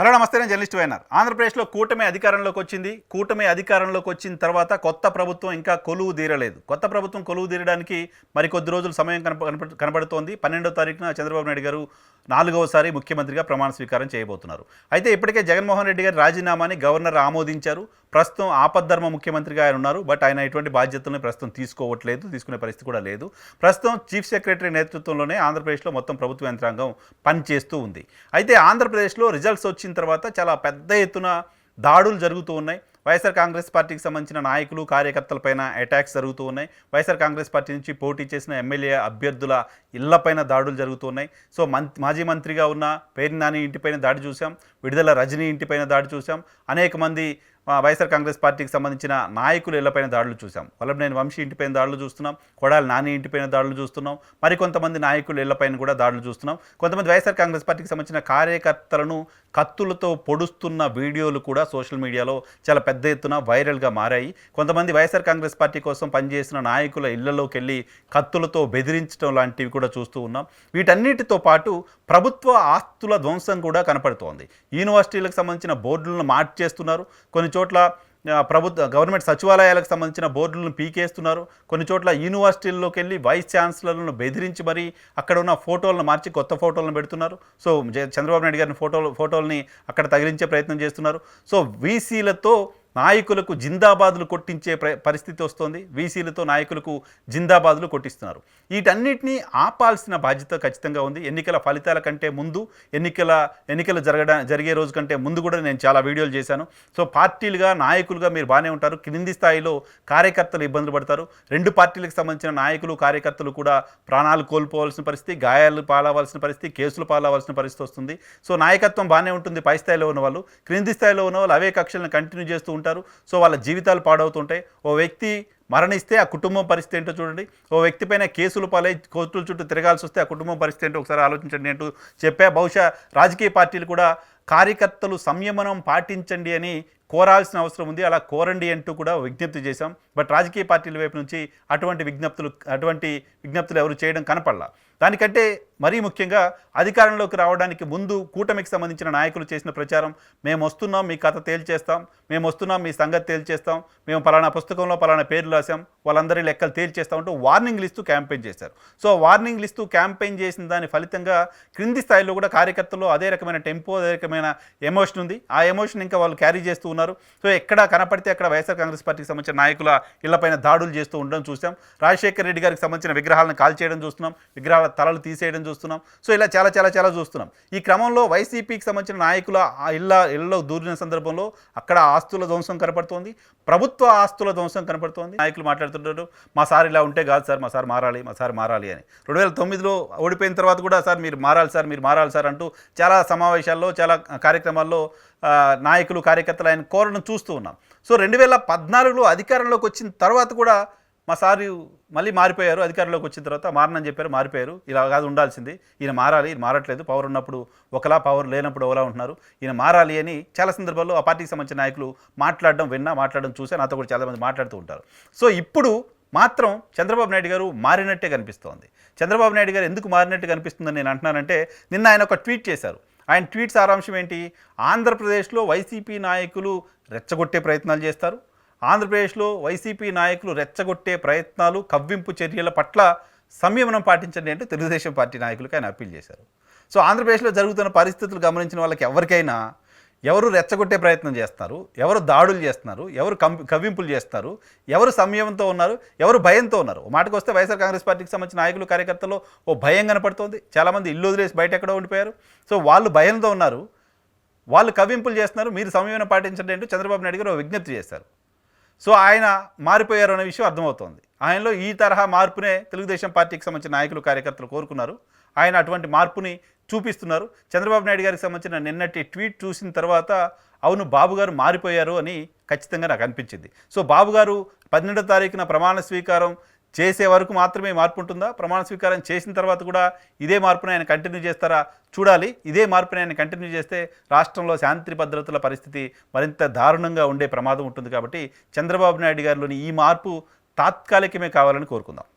Hello నమస్తే నేను journalist YNR. ఆంధ్రప్రదేశ్లో కూటమి అధికారంలోకి వచ్చింది. కూటమి అధికారంలోకి వచ్చిన తర్వాత కొత్త ప్రభుత్వం ఇంకా కొలువు తీరలేదు. కొత్త ప్రభుత్వం కొలువు తీరడానికి మరి కొద్ది రోజులు సమయం కనప కనప- కనబడుతోంది పన్నెండో తారీఖున చంద్రబాబు నాయుడు గారు నాలుగవసారి ముఖ్యమంత్రిగా ప్రమాణ స్వీకారం చేయబోతున్నారు. అయితే ఇప్పటికే జగన్మోహన్ రెడ్డి గారి రాజీనామాని గవర్నర్ ఆమోదించారు. ప్రస్తుతం ఆపద్ధర్మ ముఖ్యమంత్రిగా ఆయన ఉన్నారు. బట్ ఆయన ఎటువంటి బాధ్యతలను ప్రస్తుతం తీసుకోవట్లేదు తీసుకునే పరిస్థితి కూడా లేదు. ప్రస్తుతం చీఫ్ సెక్రటరీ నేతృత్వంలోనే ఆంధ్రప్రదేశ్లో మొత్తం ప్రభుత్వ యంత్రాంగం పనిచేస్తూ ఉంది. అయితే ఆంధ్రప్రదేశ్లో రిజల్ట్స్ వచ్చిన తర్వాత చాలా పెద్ద ఎత్తున దాడులు జరుగుతూ ఉన్నాయి. వైఎస్ఆర్ కాంగ్రెస్ పార్టీకి సంబంధించిన నాయకులు కార్యకర్తలపైన అటాక్స్ జరుగుతూ ఉన్నాయి. వైఎస్ఆర్ కాంగ్రెస్ పార్టీ నుంచి పోటీ చేసిన ఎమ్మెల్యే అభ్యర్థుల ఇళ్ళపైన దాడులు జరుగుతూ ఉన్నాయి. సో మం మాజీ మంత్రిగా ఉన్న పేరు నాని ఇంటిపైన దాడి చూసాం విడుదల రజనీ ఇంటిపైన దాడి చూసాం అనేక మంది వైఎస్ఆర్ కాంగ్రెస్ పార్టీకి సంబంధించిన నాయకులు ఇళ్ళపైన దాడులు చూసాం వల్లభనేని వంశీ ఇంటిపైన దాడులు చూస్తున్నాం. కొడాలి నాని ఇంటిపైన దాడులు చూస్తున్నాం. మరి కొంతమంది నాయకులు ఇళ్ళపైన కూడా దాడులు చూస్తున్నాం. కొంతమంది వైఎస్ఆర్ కాంగ్రెస్ పార్టీకి సంబంధించిన కార్యకర్తలను కత్తులతో పొడుస్తున్న వీడియోలు కూడా సోషల్ మీడియాలో చాలా పెద్ద ఎత్తున వైరల్గా మారాయి. కొంతమంది వైఎస్ఆర్ కాంగ్రెస్ పార్టీ కోసం పనిచేసిన నాయకుల ఇళ్ళలోకి వెళ్ళి కత్తులతో బెదిరించడం లాంటివి కూడా చూస్తూ ఉన్నాం. వీటన్నిటితో పాటు ప్రభుత్వ ఆస్తుల ధ్వంసం కూడా కనపడుతోంది. యూనివర్సిటీలకు సంబంధించిన బోర్డులను మార్చేస్తున్నారు. కొన్ని చోట్ల ప్రభుత్వ గవర్నమెంట్ సచివాలయాలకు సంబంధించిన బోర్డులను పీకేస్తున్నారు. కొన్ని చోట్ల యూనివర్సిటీల్లోకి వెళ్ళి వైస్ ఛాన్సలర్లను బెదిరించి మరి అక్కడ ఉన్న ఫోటోలను మార్చి కొత్త ఫోటోలను పెడుతున్నారు. సో చంద్రబాబు నాయుడు గారిని ఫోటోలు ఫోటోల్ని అక్కడ తగిలించే ప్రయత్నం చేస్తున్నారు. సో వీసీలతో నాయకులకు జిందాబాదులు కొట్టించే పరిస్థితి వస్తుంది. వీసీలతో నాయకులకు జిందాబాదులు కొట్టిస్తున్నారు. వీటన్నిటినీ ఆపాల్సిన బాధ్యత ఖచ్చితంగా ఉంది. ఎన్నికల ఫలితాల కంటే ముందు ఎన్నికల ఎన్నికలు జరగడా జరిగే రోజు కంటే ముందు కూడా నేను చాలా వీడియోలు చేశాను. సో పార్టీలుగా నాయకులుగా మీరు బాగానే ఉంటారు. క్రింది స్థాయిలో కార్యకర్తలు ఇబ్బందులు పడతారు. రెండు పార్టీలకు సంబంధించిన నాయకులు కార్యకర్తలు కూడా ప్రాణాలు కోల్పోవాల్సిన పరిస్థితి గాయాలు పాలవలసిన పరిస్థితి కేసులు పాలవలసిన పరిస్థితి వస్తుంది. సో నాయకత్వం బాగానే ఉంటుంది పై స్థాయిలో ఉన్న వాళ్ళు క్రింది స్థాయిలో ఉన్న వాళ్ళు అవే కక్షలను కంటిన్యూ చేస్తూ ఉంటారు. సో వాళ్ళ జీవితాలు పాడవుతుంటాయి. ఓ వ్యక్తి మరణిస్తే ఆ కుటుంబం పరిస్థితి ఏంటో చూడండి. ఓ వ్యక్తి పైన కేసులు పాలై కోర్టుల చుట్టూ తిరగాల్సి వస్తే ఆ కుటుంబం పరిస్థితి ఏంటో ఒకసారి ఆలోచించండి అంటూ చెప్పా బహుశా రాజకీయ పార్టీలు కూడా కార్యకర్తలు సంయమనం పాటించండి అని కోరాల్సిన అవసరం ఉంది. అలా కోరండి అంటూ కూడా విజ్ఞప్తి చేశాం. బట్ రాజకీయ పార్టీల వైపు నుంచి అటువంటి విజ్ఞప్తులు అటువంటి విజ్ఞప్తులు ఎవరు చేయడం కనపడలా. దానికంటే మరీ ముఖ్యంగా అధికారంలోకి రావడానికి ముందు కూటమికి సంబంధించిన నాయకులు చేసిన ప్రచారం మేము వస్తున్నాం మీ కథ తేల్చేస్తాం మేము వస్తున్నాం మీ సంగతి తేల్చేస్తాం మేము పలానా పుస్తకంలో పలానా పేర్లు రాసాం వాళ్ళందరి లెక్కలు తేల్చేస్తాం అంటూ వార్నింగ్ ఇస్తూ క్యాంపెయిన్ చేశారు. సో వార్నింగ్ ఇస్తూ క్యాంపెయిన్ చేసిన దాని ఫలితంగా క్రింది స్థాయిలో కూడా కార్యకర్తలు అదే రకమైన టెంపో అదే రకమైన ఎమోషన్ ఉంది. ఆ ఎమోషన్ ఇంకా వాళ్ళు క్యారీ చేస్తూ ఉన్నారు. సో ఎక్కడ కనపడితే అక్కడ వైఎస్ఆర్ కాంగ్రెస్ పార్టీకి సంబంధించిన నాయకుల ఇళ్ళపైన దాడులు చేస్తూ ఉండడం చూసాం. రాజశేఖర్ రెడ్డి గారికి సంబంధించిన విగ్రహాలను కాల్ చేయడం చూస్తున్నాం. విగ్రహాల తలలు తీసేయడం చూస్తున్నాం. సో ఇలా చాలా చాలా చాలా చూస్తున్నాం. ఈ క్రమంలో వైసీపీకి సంబంధించిన నాయకుల ఆ ఇళ్ళ ఇళ్ళలో దూరిన సందర్భంలో అక్కడ ఆస్తుల ధ్వంసం కనపడుతోంది. ప్రభుత్వ ఆస్తుల ధ్వంసం కనపడుతోంది. నాయకులు మాట్లాడుతుంటారు మా సార్ ఇలా ఉంటే కాదు సార్ మా సార్ మారాలి మా సార్ మారాలి అని. రెండు వేల తొమ్మిదిలో ఓడిపోయిన తర్వాత కూడా సార్ మీరు మారాలి సార్ మీరు మారాలి సార్ అంటూ చాలా సమావేశాల్లో చాలా కార్యక్రమాల్లో నాయకులు కార్యకర్తలు ఆయన కోరడం చూస్తూ ఉన్నాం. సో రెండు వేల పద్నాలుగులో అధికారంలోకి వచ్చిన తర్వాత కూడా మా సారు మళ్ళీ మారిపోయారు. అధికారంలోకి వచ్చిన తర్వాత మారనని చెప్పారు మారిపోయారు. ఇలా కాదు ఉండాల్సింది. ఈయన మారాలి ఈయన మారట్లేదు. పవర్ ఉన్నప్పుడు ఒకలా పవర్ లేనప్పుడు ఒకలా ఉంటున్నారు. ఈయన మారాలి అని చాలా సందర్భాల్లో ఆ పార్టీకి సంబంధించిన నాయకులు మాట్లాడడం విన్నా మాట్లాడడం చూసా నాతో కూడా చాలామంది మాట్లాడుతూ ఉంటారు. సో ఇప్పుడు మాత్రం చంద్రబాబు నాయుడు గారు మారినట్టే కనిపిస్తోంది. చంద్రబాబు నాయుడు గారు ఎందుకు మారినట్టు కనిపిస్తుందని నేను అంటున్నానంటే నిన్న ఆయన ఒక ట్వీట్ చేశారు. ఆయన ట్వీట్ సారాంశం ఏంటి? ఆంధ్రప్రదేశ్లో వైసీపీ నాయకులు రెచ్చగొట్టే ప్రయత్నాలు చేస్తారు. ఆంధ్రప్రదేశ్లో వైసీపీ నాయకులు రెచ్చగొట్టే ప్రయత్నాలు కవ్వింపు చర్యల పట్ల సంయమనం పాటించండి అంటూ తెలుగుదేశం పార్టీ నాయకులకు ఆయన అప్పీల్ చేశారు. సో ఆంధ్రప్రదేశ్లో జరుగుతున్న పరిస్థితులు గమనించిన వాళ్ళకి ఎవరికైనా ఎవరు రెచ్చగొట్టే ప్రయత్నం చేస్తున్నారు ఎవరు దాడులు చేస్తున్నారు ఎవరు కం కవ్వింపులు చేస్తున్నారు ఎవరు సంయమంతో ఉన్నారు ఎవరు భయంతో ఉన్నారు. మాటకు వస్తే వైఎస్ఆర్ కాంగ్రెస్ పార్టీకి సంబంధించిన నాయకులు కార్యకర్తలు ఓ భయం కనపడుతోంది. చాలామంది ఇల్లు వదిలేసి బయట ఎక్కడో ఉండిపోయారు. సో వాళ్ళు భయంతో ఉన్నారు. వాళ్ళు కవ్వింపులు చేస్తున్నారు. మీరు సంయమనం పాటించండి అంటూ చంద్రబాబు నాయుడు గారు విజ్ఞప్తి చేశారు. సో ఆయన మారిపోయారు అనే విషయం అర్థమవుతోంది. ఆయనలో ఈ తరహా మార్పునే తెలుగుదేశం పార్టీకి సంబంధించిన నాయకులు కార్యకర్తలు కోరుకున్నారు. ఆయన అటువంటి మార్పుని చూపిస్తున్నారు. చంద్రబాబు నాయుడు గారికి సంబంధించిన నిన్నటి ట్వీట్ చూసిన తర్వాత అవును బాబు గారు మారిపోయారు అని ఖచ్చితంగా నాకు అనిపించింది. సో బాబు గారు పన్నెండో తారీఖున ప్రమాణ స్వీకారం చేసే వరకు మాత్రమే మార్పు ఉంటుందా? ప్రమాణ స్వీకారం చేసిన తర్వాత కూడా ఇదే మార్పుని ఆయన కంటిన్యూ చేస్తారా? చూడాలి. ఇదే మార్పుని ఆయన కంటిన్యూ చేస్తే రాష్ట్రంలో శాంతి భద్రతల పరిస్థితి మరింత దారుణంగా ఉండే ప్రమాదం ఉంటుంది కాబట్టి చంద్రబాబు నాయుడు గారిలోని ఈ మార్పు తాత్కాలికమే కావాలని కోరుకుందాం.